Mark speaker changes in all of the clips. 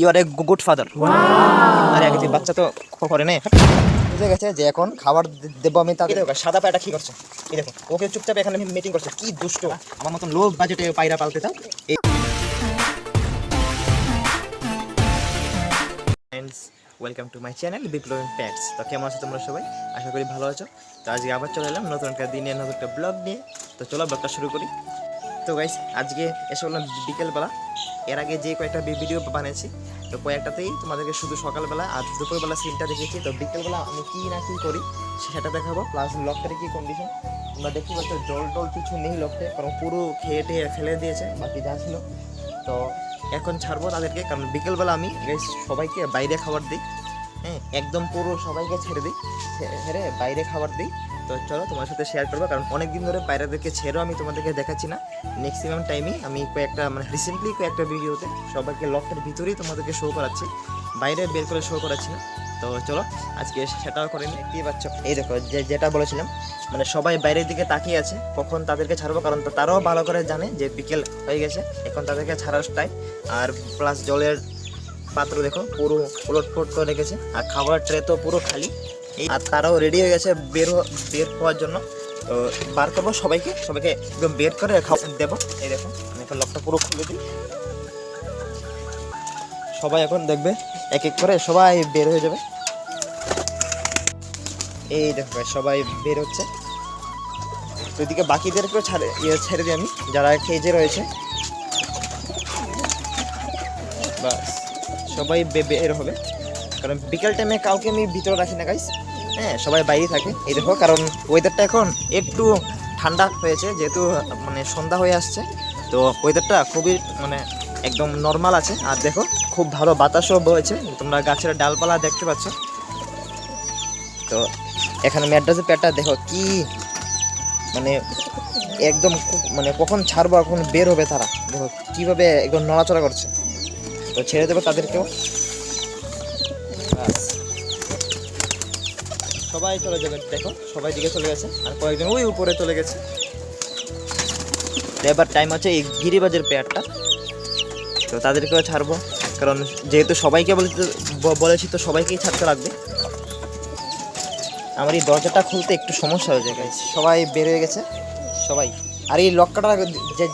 Speaker 1: You are a good father আরে আগে বাচ্চা তো করে নে বুঝে গেছে যে এখন খাবার দেবো আমি তাকে দেখো সাদা পায়রা কি করছে? এই দেখো ওকে চুপচাপ এখানে মিটিং করছে। কি দুষ্ট। আমার মতন লো বাজেটে পায়রা পালতে চাও? Friends welcome to my channel Biplab pets তো কেমন আছো তোমরা সবাই? আশা করি ভালো আছো। তো আজকে আবার চলে এলাম নতুন একটা দিনে নতুন একটা ব্লগ নিয়ে। তো চলো ব্লগটা শুরু করি। তো গাইস আজকে এসে বললাম বিকেলবেলা। এর আগে যে কয়েকটা ভিডিও বানিয়েছি, তো কয়েকটাতেই তোমাদেরকে শুধু সকালবেলা আর দুপুরবেলা সিনটা দেখেছি তো বিকেলবেলা আমি কি না কি করি সেটা দেখাবো প্লাস লকটার কি কন্ডিশন তোমরা দেখতে পাচ্ছ, জল টল কিছু নেই লকটে কারণ পুরো খেয়ে টেয়ে ফেলে দিয়েছে, বাকি যা ছিল। তো এখন ছাড়বো তাদেরকে, কারণ বিকেলবেলা আমি সবাইকে বাইরে খাবার দিই। হ্যাঁ একদম পুরো সবাইকে ছেড়ে দিই ছেড়ে বাইরে খাবার দিই। তো চলো তোমার সাথে শেয়ার করব, কারণ অনেক দিন ধরে বাইরেদেরকে ছেড়েও আমি তোমাদেরকে দেখাচ্ছি না। ম্যাক্সিমাম টাইমই আমি কয়েকটা মানে রিসেন্টলি কয়েকটা ভিডিওতে সবাইকে লকটার ভিতরেই তোমাদেরকে শো করাচ্ছি। বাইরে বের করে শো করাচ্ছি না। তো চলো, আজকে সেটাও করে নিই। দেখতেই পাচ্ছ, এই দেখো, যে, যেটা বলেছিলাম মানে সবাই বাইরের দিকে তাকিয়ে আছে, কখন তাদেরকে ছাড়বো? কারণ তারাও ভালো করে জানে যে বিকেল হয়ে গেছে, এখন তাদেরকে ছাড়ার টাইম আর প্লাস জলের পাত্র দেখো, পুরো উলট ফট করে রেখেছে। আর খাবার ট্রে তো পুরো খালি। আর তারাও রেডি হয়ে গেছে বের বের হওয়ার জন্য। তো বার করব সবাইকে। সবাইকে একদম বের করে দেবো। এই দেখো, আমি এখন লকটা পুরো খুলে দিই। সবাই এখন দেখবে, এক এক করে সবাই বের হয়ে যাবে। এই দেখো সবাই বের হচ্ছে। তো এদিকে বাকিদেরকেও ছাড়ে ইয়ে ছেড়ে দিই আমি, যারা কেজে রয়েছে। বাস, সবাই বের হবে। কারণ বিকেল টাইমে কাউকে আমি ভিতরে রাখি না গাইস হ্যাঁ সবাই বাইরে থাকে। এই দেখো, কারণ ওয়েদারটা এখন একটু ঠান্ডা হয়েছে, যেহেতু মানে সন্ধ্যা হয়ে আসছে। তো ওয়েদারটা খুবই মানে একদম নর্মাল আছে। আর দেখো, খুব ভালো বাতাসও বয়েছে তোমরা গাছের ডালপালা দেখতে পাচ্ছ। তো এখানে ম্যাড্রাসের প্যাটটা দেখো, কি মানে একদম মানে কখন ছাড়বো এখন বের হবে তারা। দেখো, কীভাবে একদম নড়াচড়া করছে। তো ছেড়ে দেবো তাদেরকেও। সবাই চলে যাবে দেখো, সবাই দিকে চলে গেছে, আর কয়েকজন ওই উপরে চলে গেছে। এবার টাইম আছে এই গিরিবাজের পেয়ারটা তো তাদেরকেও ছাড়বো, কারণ যেহেতু সবাইকে বলেছি তো সবাইকেই ছাড়তে লাগবে। আমার এই দরজাটা খুলতে একটু সমস্যা হয়ে যায় সবাই বের হয়ে গেছে, সবাই। আর এই লক্কাটা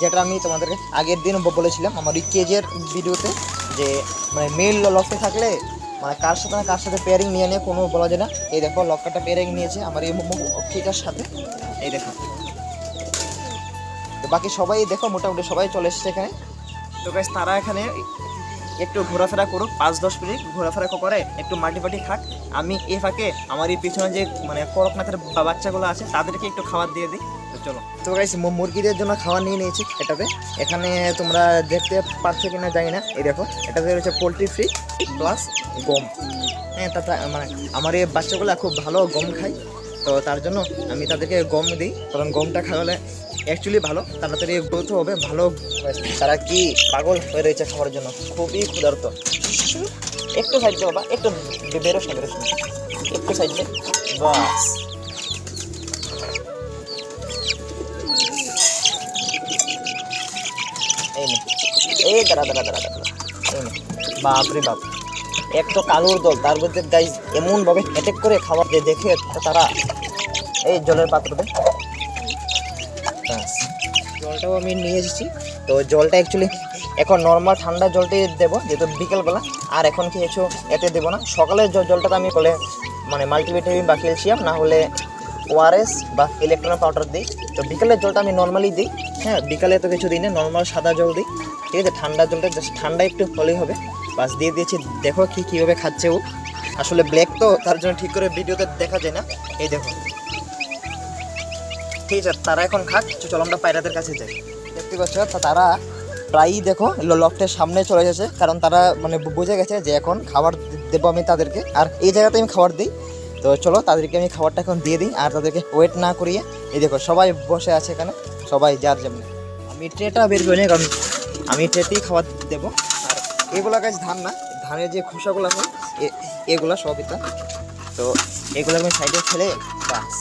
Speaker 1: যেটা আমি তোমাদেরকে আগের দিন বলেছিলাম, আমার এই কেজের ভিডিওতে যে মানে মেল লকটা থাকলে মানে কার সাথে না কার সাথে পেয়ারিং নিয়ে নিয়ে কোনো বলা যায় না। এই দেখো, লক্কাটা পেয়ারিং নিয়েছে আমার এই কেজের সাথে। এই দেখো। তো বাকি সবাই দেখো, মোটামুটি সবাই চলে এসেছে এখানে। তো গাইস তারা এখানে একটু ঘোরাফেরা করুক, পাঁচ, দশ মিনিট ঘোরাফেরা করে, একটু মাটি ফাটি খাক। আমি এ ফাঁকে আমার এই পিছনে যে মানে করকনাথের বাচ্চাগুলো আছে, তাদেরকে একটু খাবার দিয়ে দিই। চলো। তো গাইস মুরগিদের জন্য খাবার নিয়ে নিয়েছি এটাতে। এখানে তোমরা দেখতে পাচ্ছ কিনা জানি না। এই দেখো, এটাতে রয়েছে পোলট্রি ফ্রি প্লাস গম। হ্যাঁ তা তা- মানে আমার এই বাচ্চাগুলো খুব ভালো গম খায়। তো তার জন্য আমি তাদেরকে গম দিই। কারণ গমটা খাওয়ালে অ্যাকচুয়ালি ভালো, তাড়াতাড়ি গ্রোথ হবে, ভালো তারা কি পাগল হয়ে রয়েছে খাওয়ার জন্য? খুবই ক্ষুধার্ত। একটু সাইড বাবা, একটু বে- বেরোস না বেরোস না একটু সাইড বাস। এই দাঁড়া দাঁড়া দাঁড়া দাঁড়া। নে বাপ। এক তো কালুর দল, তার মধ্যে গাইজ এমনভাবে অ্যাটেক করে খাবার দিয়ে দেখে তারা এই জলের পাত্রতে। জলটাও আমি নিয়ে এসেছি। তো জলটা অ্যাকচুয়ালি এখন নর্মাল ঠান্ডা জলটাই দেবো, যেহেতু বিকেলবেলা। আর এখন কি কিছু এতে দেবো না। সকালের জলটা জলটাতে আমি বলে মানে মাল্টিভিটামিন বা ক্যালসিয়াম না হলে ওআরএস বা ইলেকট্রন পাউডার দিই। তো বিকেলের জলটা আমি নর্মালি দিই। হ্যাঁ বিকালে তো কিছু দিই না নর্মাল সাদা জল দিই। ঠিক আছে, ঠান্ডা জলটা জাস্ট ঠান্ডা একটু হলেই হবে। বাস দিয়ে দিয়েছি, দেখো কি কীভাবে খাচ্ছে ও। আসলে ব্ল্যাক তো, তার জন্য ঠিক করে ভিডিওতে দেখা যায় না। এই দেখো। ঠিক আছে, তারা এখন খাক চলো আমরা পায়রাদের কাছে যাই। দেখতে পাচ্ছ তারা প্রায়ই দেখো, ল- লকটের সামনে চলে এসেছে। কারণ তারা মানে বুঝে গেছে যে এখন খাবার দেবো আমি তাদেরকে। আর এই জায়গাতে আমি খাবার দিই। তো চলো তাদেরকে আমি খাবারটা এখন দিয়ে দিই, আর তাদেরকে ওয়েট না করিয়ে, এই দেখো সবাই বসে আছে এখানে, সবাই যার যেমনি। আমি ট্রেটা বের করি কারণ আমি ট্রেতেই খাবার দেবো। আর এগুলা গাছ ধান না, ধানের যে খোসাগুলো আছে এগুলা সব এটা। তো এগুলো আমি সাইডে ফেলে, বাস।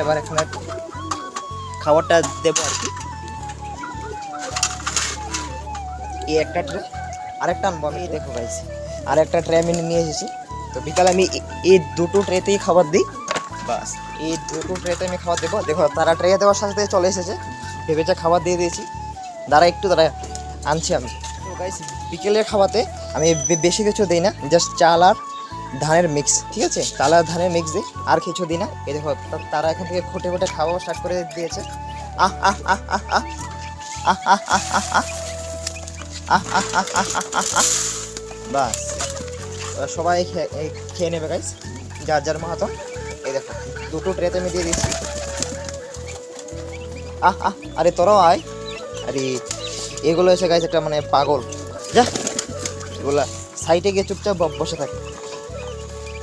Speaker 1: এবার এখানে খাবারটা দেবো আর কি। এই একটা ট্রে আরেকটা আনব আমি দেখো গাইস আর একটা ট্রে আমি নিয়ে এসেছি। তো বিকালে আমি এই দুটো ট্রেতেই খাবার দিই বাস এই দুটো ট্রেতে আমি খাবার দেবো দেখো তারা ট্রে দেওয়ার সাথে চলে এসেছে ভেবেছে খাবার দিয়ে দিয়েছি দাঁড়া একটু দাঁড়া আনছি আমি বিকেলের খাওয়াতে আমি বেশি কিছু দিই না জাস্ট চাল আর ধানের মিক্স ঠিক আছে চাল আর ধানের মিক্স দিই আর কিছু দিই না এই দেখো তারা এখান থেকে খুঁটে খুঁটে খাওয়া স্টার্ট করে দিয়েছে আহ আহ আহ আহ আহ আহ আহ আহ আহ আহ আহ আহ আহ আহ। বাস সবাই খেয়ে নেবে গাইস যার যার মাহাতো। এই দেখো, দুটো ট্রেতে আমি দিয়ে দিয়েছি। আহ আহ, আরে তোরাও আয়। আরে, এগুলো এসে গাইস একটা মানে পাগল। যা, এগুলো সাইডে গিয়ে চুপচাপ বসে থাকে।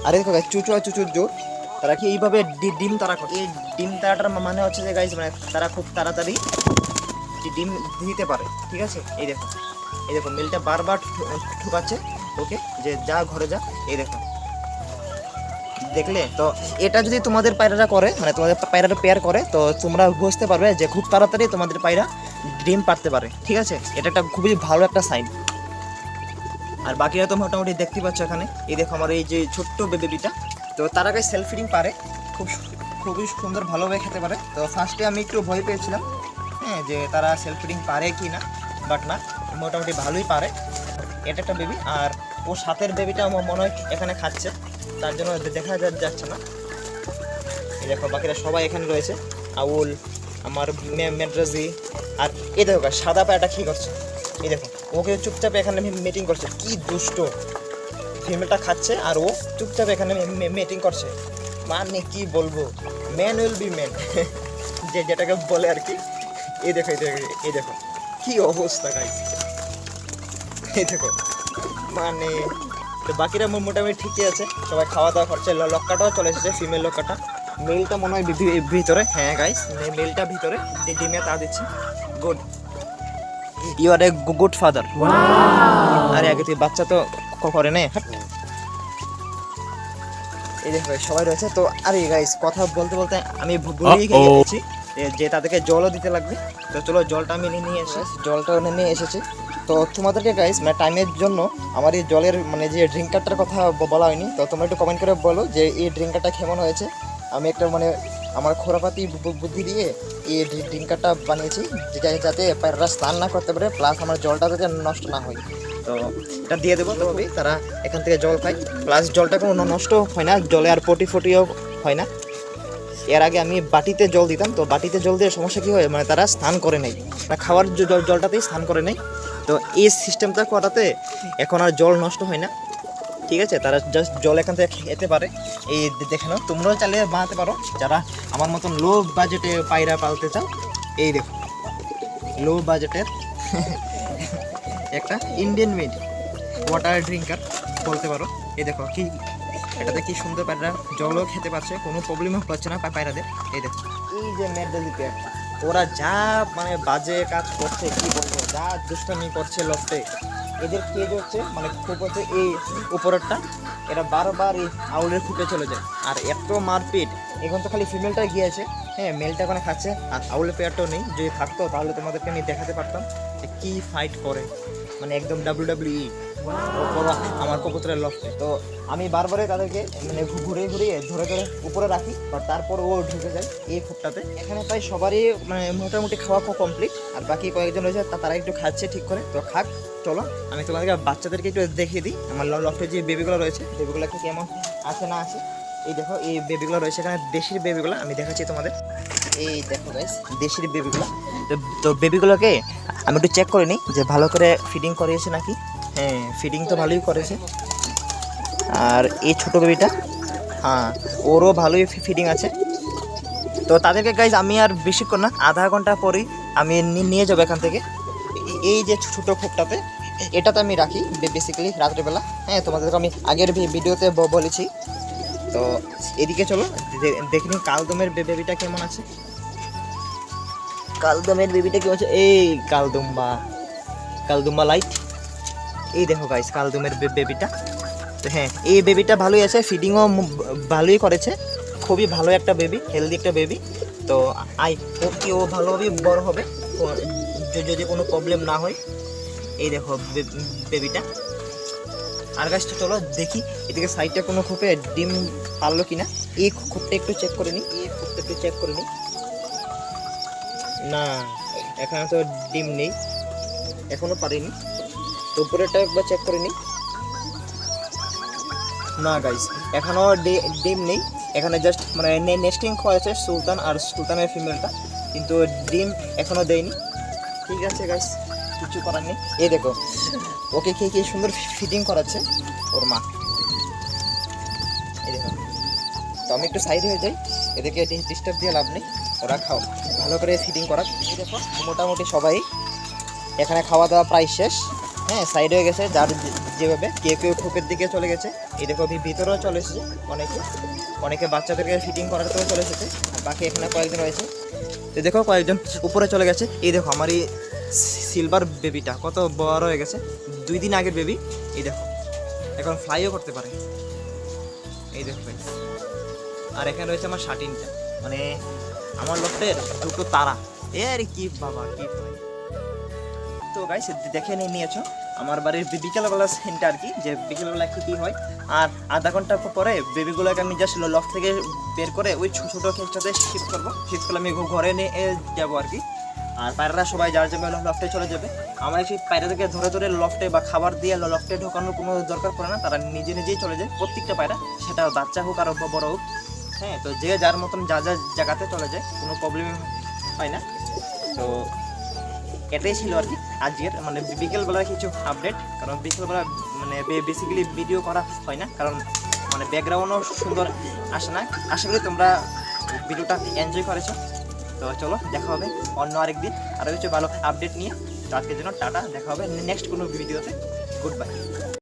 Speaker 1: আরে দেখো গাইস চুচু আর চুচুর জোর। তারা কি এইভাবে ডিম তারা করে? এই ডিম তারাটার মানে হচ্ছে যে গাইস মানে তারা খুব তাড়াতাড়ি ডিম দিতে পারে। ঠিক আছে? এই দেখো এই দেখো মিলটা বারবার ঠুকাচ্ছে। ওকে? যে যা ঘরে যা, এই দেখো। দেখলে? তো এটা যদি তোমাদের পায়রারা করে মানে তোমাদের পায়রাটা পেয়ার করে, তো তোমরা বুঝতে পারবে যে খুব তাড়াতাড়ি তোমাদের পায়রা ডিম পারতে পারে, ঠিক আছে? এটা একটা খুবই ভালো একটা সাইন আর বাকিরা তো মোটামুটি দেখতে পাচ্ছ এখানে। এই দেখো আমার এই যে ছোট্ট বেবিটা তো তার আগে সেলফ ফিডিং পারে। খুব খুবই সুন্দর ভালোভাবে খেতে পারে। তো ফার্স্টে আমি একটু ভয় পেয়েছিলাম হ্যাঁ যে তারা সেলফ ফিডিং পারে কি না বাট না, মোটামুটি ভালোই পারে। এটা একটা বেবি আর ও সাতের বেবিটা আমার মনে হয় এখানে খাচ্ছে। তার জন্য দেখা যাচ্ছে না। এই দেখো, বাকিরা সবাই এখানে রয়েছে। আউল, আমার মেড্রাজি, আর এ দেখো সাদা পায়রাটা কী করছে? এই দেখো, ওকে চুপচাপ এখানে মিটিং করছে। কি দুষ্ট। ফিমেলটা খাচ্ছে আর ও চুপচাপ এখানে মিটিং করছে। মানে কি বলব? ম্যান উইল বি ম্যান যে যেটাকে বলে আর কি। এই দেখো এই দেখো এই দেখো। কি অবস্থা গাইস এই দেখো মানে তো বাকিরা মোটামুটি ঠিকই আছে। সবাই খাওয়া দাওয়া করছে। ল- লক্কাটাও চলে এসেছে ফিমেল লক্কাটা। মেলটা মনে হয় ভিতরে। হ্যাঁ গাইস মেলটা ভিতরে। ডিমে তা দিচ্ছি। Good you are a good father আরে আগে তুই বাচ্চা তো করে নে। এই দেখো সবাই রয়েছে। তো আরে গাইস কথা বলতে বলতে আমি ভুলেই গেছি যে তাদেরকে জলও দিতে লাগবে। তো চলো জলটা আমি নিয়ে এসে জলটা নিয়ে এসেছি। তো তোমাদেরকে গাইস মানে টাইমের জন্য আমার এই জলের মানে যে ড্রিঙ্কারটার কথা বলা হয়নি, তো তোমরা একটু কমেন্ট করে বলো যে এই ড্রিঙ্কারটা কেমন হয়েছে? আমি একটা মানে আমার খোরাপাতি বুদ্ধি দিয়ে এই ড্রিঙ্কারটা বানিয়েছি, যেটা যাতে পায়রারা স্নান না করতে পারে প্লাস আমার জলটা যাতে নষ্ট না হয়। তো এটা দিয়ে দেবো তবে তারা এখান থেকে জল খায় প্লাস জলটা কোনো নষ্ট হয় না, জলে আর পটি ফটিও হয় না। এর আগে আমি বাটিতে জল দিতাম, তো বাটিতে জল দিয়ে সমস্যা কী হয়? মানে তারা স্নান করে নেই। মানে খাওয়ার জল জলটাতেই স্নান করে নেই। তো এই সিস্টেমটা করাতে এখন আর জল নষ্ট হয় না। ঠিক আছে? তারা জাস্ট জল এখান থেকে খেতে পারে। এই দেখে নাও তোমরাও চালিয়ে বানাতে পারো। যারা আমার মতন লো বাজেটে পায়রা পালতে চাও এই দেখো। লো বাজেটের একটা ইন্ডিয়ান মেড ওয়াটার ড্রিঙ্কার বলতে পারো। এই দেখো কি এটাতে কি সুন্দর পায়রা জলও খেতে পারছে কোনো প্রবলেমও হচ্ছে না পায়রাদের। এই দেখো। এই যে মেডালি ওরা যা মানে বাজে কাজ করছে কি বলব? যা দুষ্টামি করছে লফটে এদের কেজ হচ্ছে মানে খুব হচ্ছে এই উপরেরটা। এরা বারবার এই আউলের খুঁটে চলে যায়। আর এত মারপিট, এখন তো খালি ফিমেলটা গিয়েছে। হ্যাঁ মেলটা ওখানে খাচ্ছে, আর আউলের পেয়ারটাও নেই। যদি থাকতো, তাহলে তোমাদেরকে আমি দেখাতে পারতাম যে কী ফাইট করে। মানে একদম ডাব্লিউ ডাব্লিউ আমার কবুতরের লক্ষ্যে তো আমি বারবারই তাদেরকে মানে ঘুরে ঘুরিয়ে ধরে ধরে উপরে রাখি বা তারপর ও ঢুকে যায় এই খুঁটটাতে এখানে প্রায় সবারই মানে মোটামুটি খাওয়া কমপ্লিট আর বাকি কয়েকজন রয়েছে তারা একটু খাচ্ছে ঠিক করে। তো খাক, চলো, আমি তোমাদেরকে বাচ্চাদেরকে একটু দেখিয়ে দিই। আমার লফটে যে বেবিগুলো রয়েছে বেবিগুলোকে কেমন আছে না আছে, এই দেখো, এই বেবিগুলো রয়েছে এখানে, দেশির বেবিগুলো আমি দেখাচ্ছি তোমাদের। এই দেখো দেশির বেবিগুলো তো বেবিগুলোকে আমি একটু চেক করে নিই যে ভালো করে ফিডিং করিয়েছে নাকি। হ্যাঁ ফিডিং তো ভালোই করেছে। আর এই ছোটো বেবিটা হ্যাঁ ওরও ভালোই ফিডিং আছে। তো তাদেরকে গাইজ আমি আর বেশিক্ষণ না, আধা ঘণ্টা পরেই আমি নিয়ে যাব এখান থেকে। এই যে ছোটো খোপটাতে, এটাতে আমি রাখি বেসিক্যালি রাত্রেবেলা। হ্যাঁ তোমাদেরকে আমি আগের ভিডিওতে বলেছি। তো এদিকে চলো দেখে নিই কালদমের বেবিটা কেমন আছে। কালদমের বেবিটা কি আছে এই কালদুম্বা। কালদুম্বা লাইট এই দেখো গাইস কালদুমের বেবিটা তো হ্যাঁ এই বেবিটা ভালোই আছে ফিডিংও ভালোই করেছে। খুবই ভালো একটা বেবি হেলদি একটা বেবি তো আই ও কি ও ভালোভাবেই বড় হবে। যদি কোনো প্রবলেম না হয়, এই দেখো বেবিটা আর গাছটা চলো দেখি, এদিকে সাইডটা কোনো খোপে ডিম পারল কিনা। এই খোপটা একটু চেক করে নিই, এই খোপটা একটু চেক করে নিই। না, এখানে তো ডিম নেই। এখনও পারিনি। তো উপরেরটা একবার চেক করে নিই। না গাইস এখনও ডি- ডিম নেই। এখানে জাস্ট মানে নেস্টিং করেছে সুলতান আর সুলতানের ফিমেলটা কিন্তু ডিম এখনও দেয়নি। ঠিক আছে গাইস কিছু করার নেই। এই দেখো, ওকে কে কি সুন্দর ফিটিং করাচ্ছে ওর মা। এই দেখো, তো আমি একটু সাইড হয়ে যাই। এদেরকে ডিস্টার্ব দিয়ে লাভ নেই। ওরা খাও। ভালো করে ফিটিং করা দেখো, মোটামুটি সবাই এখানে খাওয়া দাওয়া প্রায় শেষ। হ্যাঁ সাইড হয়ে গেছে, যার যেভাবে কেউ কেউ খোপের দিকে চলে গেছে। এই দেখো ভিতরেও চলে এসেছে, অনেকে। অনেকে বাচ্চাদেরকে ফিটিং করার করে চলে এসেছে, আর বাকি এখানে কয়েকজন রয়েছে। তো দেখো, কয়েকজন উপরে চলে গেছে। এই দেখো আমার এই সিলভার বেবিটা কত বড় হয়ে গেছে। দুই দিন আগের বেবি এই দেখো, এখন ফ্লাইও করতে পারে। এই দেখো। আর এখানে রয়েছে আমার শার্টিনটা মানে আমার লোকটের দুটো তারা। এ আরে কি বাবা, কি ভাই। তো গাইস দেখে নিয়ে নিয়েছো, আমার বাড়ির বিকেলবেলা সেন্টার আর কি, যে বিকেলবেলা একটু কী হয়। আর আধা ঘণ্টা পরে বেবিগুলোকে আমি জাস্ট লফট থেকে বের করে ওই ছোটো ছোটো ক্ষেত্রতে শিফট করব। শিফট করলে আমি ঘরে নিয়ে যাব আর কি। আর পায়রারা সবাই যার যাবে লফটে চলে যাবে। আমার সেই পায়রাদেরকে ধরে ধরে লফটে বা খাবার দিয়ে লফটে ঢোকানোর কোনো দরকার পড়ে না। তারা নিজে নিজেই চলে যায়। প্রত্যেকটা পায়রা, সেটা বাচ্চা হোক আর বড় হোক। হ্যাঁ তো যে যার মতন যা যা জায়গাতে চলে যায়, কোনো প্রবলেম হয় না। তো এটাই ছিল আর কি আজকের মানে বিকেলবেলার কিছু আপডেট কারণ বিকেলবেলা মানে বেসিক্যালি ভিডিও করা হয় না, কারণ মানে ব্যাকগ্রাউন্ডও সুন্দর আসে না। আশা করি তোমরা ভিডিওটা এনজয় করেছ। তো চলো, দেখা হবে অন্য আরেকদিন। আরও কিছু ভালো আপডেট নিয়ে। তো আজকের জন্য টাটা, দেখা হবে নেক্সট কোনো ভিডিওতে গুড বাই